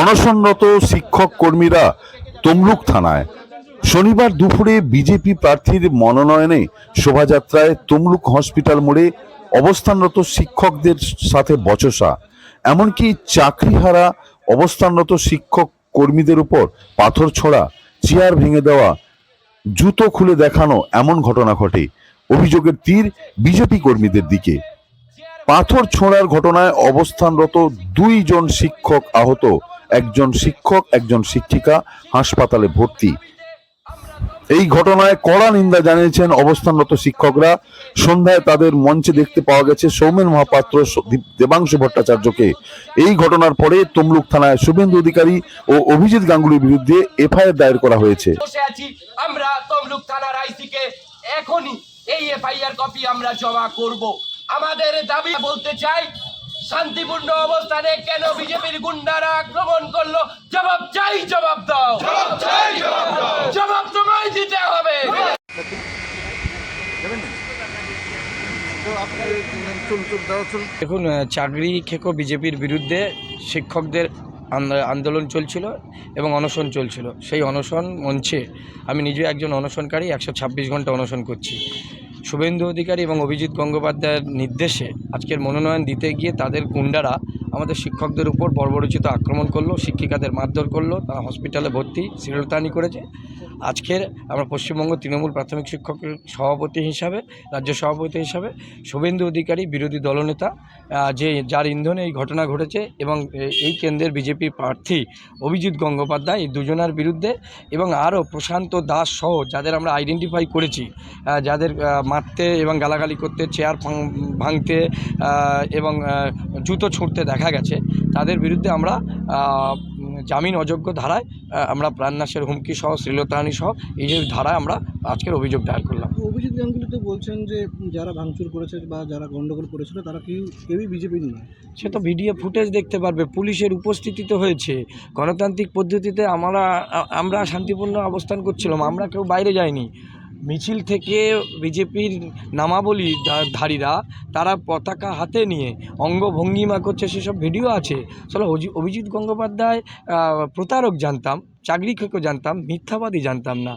অনশনরত শিক্ষক কর্মীরা তমলুক থানায়। শনিবার দুপুরে বিজেপি প্রার্থীর মনোনয়নে শোভাযাত্রায় তমলুক হসপিটাল মোড়ে অবস্থানরত শিক্ষকদের সাথে বচসা, এমনকি চাকরিহারা অবস্থানরত শিক্ষক কর্মীদের উপর পাথর ছোড়া, চেয়ার ভেঙে দেওয়া, জুতো খুলে দেখানো এমন ঘটনা ঘটে। অভিযোগের তীর বিজেপি কর্মীদের দিকে। পাথর ছোঁড়ার ঘটনায় অবস্থানরত দুইজন শিক্ষক আহত। একজন শিক্ষক, একজন শিক্ষিকা হাসপাতালে ভর্তি। এই ঘটনায় কড়া নিন্দা জানিয়েছেন অবস্থানরত শিক্ষকরা। সন্ধ্যায় তাদের মঞ্চে দেখতে পাওয়া গেছে সৌমেন মহাপাত্র দেবাংশু ভট্টাচার্যকে। এই ঘটনার পরে তমলুক থানায় শুভেন্দু অধিকারী ও অভিজিৎ গাঙ্গুলির বিরুদ্ধে এফআইআর দায়ের করা হয়েছে। আমরা তমলুক থানার আইসিকে। এখনই এই এফআইআর কপি আমরা জমা করব। আমাদের দাবি বলতে চাই শান্তিপূর্ণ অবস্থানে কেন বিজেপির গুন্ডারা আক্রমণ করল? জবাব চাই জবাব দাও। জবাব চাই জবাব দাও। জবাব তোমায় দিতে হবে। দেখুন চাকরি খেকো বিজেপির বিরুদ্ধে শিক্ষকদের আন্দোলন চলছিল এবং অনশন চলছিল। সেই অনশন মঞ্চে আমি নিজে একজন অনশনকারী একশো ছাব্বিশ ঘণ্টা অনশন করছি। শুভেন্দু অধিকারী এবং অভিজিৎ গঙ্গোপাধ্যায়ের নির্দেশে আজকের মনোনয়ন দিতে গিয়ে তাদের গুন্ডারা আমাদের শিক্ষকদের উপর বর্বরচিত আক্রমণ করল, শিক্ষিকাদের মারধর করল, তারা হসপিটালে ভর্তি শ্লীলতাহানি করেছে। আজকের আমরা পশ্চিমবঙ্গ তৃণমূল প্রাথমিক শিক্ষকের সভাপতি হিসাবে, রাজ্য সভাপতি হিসাবে শুভেন্দু অধিকারী, বিরোধী দলনেতা যে যার ইন্ধনে এই ঘটনা ঘটেছে এবং এই কেন্দ্রের বিজেপি প্রার্থী অভিজিৎ গঙ্গোপাধ্যায় এই দুজনার বিরুদ্ধে এবং আরও প্রশান্ত দাস সহ যাদের আমরা আইডেন্টিফাই করেছি যাদের মারতে এবং গালাগালি করতে চেয়ার ভাঙ- ভাঙতে এবং জুতো ছুঁড়তে দেখা গেছে তাদের বিরুদ্ধে আমরা জামিন অযোগ্য ধারায় আমরা প্রাণনাশের হুমকি সহ শ্লীলতাহানি সহ এই যে ধারায় আমরা আজকের অভিযোগ দায়ের করলাম। অভিজিৎ গাঙ্গুলি তো বলছেন যে যারা ভাঙচুর করেছে বা যারা গণ্ডগোল করেছিল তারা কেউ কেউই বিজেপি নয়। সে তো ভিডিও ফুটেজ দেখতে পারবে পুলিশের উপস্থিতি তো হয়েছে। গণতান্ত্রিক পদ্ধতিতে আমরা আমরা শান্তিপূর্ণ অবস্থান করছিলাম আমরা কেউ বাইরে যাইনি। মিছিল থেকে বিজেপির নামাবলী ধারীরা তারা পতাকা হাতে নিয়ে অঙ্গভঙ্গিমা করছে সেসব ভিডিও আছে। আসলে অভিজিৎ গঙ্গোপাধ্যায় প্রতারক জানতাম চাকরি খেকো জানতাম মিথ্যাবাদী জানতাম না।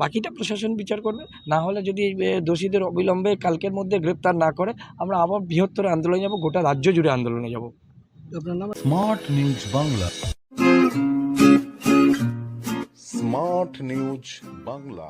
বাকিটা প্রশাসন বিচার করবে না হলে যদি দোষীদের অবিলম্বে কালকের মধ্যে গ্রেপ্তার না করে আমরা আবার বৃহত্তর আন্দোলনে যাব গোটা রাজ্য জুড়ে আন্দোলনে যাব। আপনার নাম smart news Bangla. Smart news Bangla.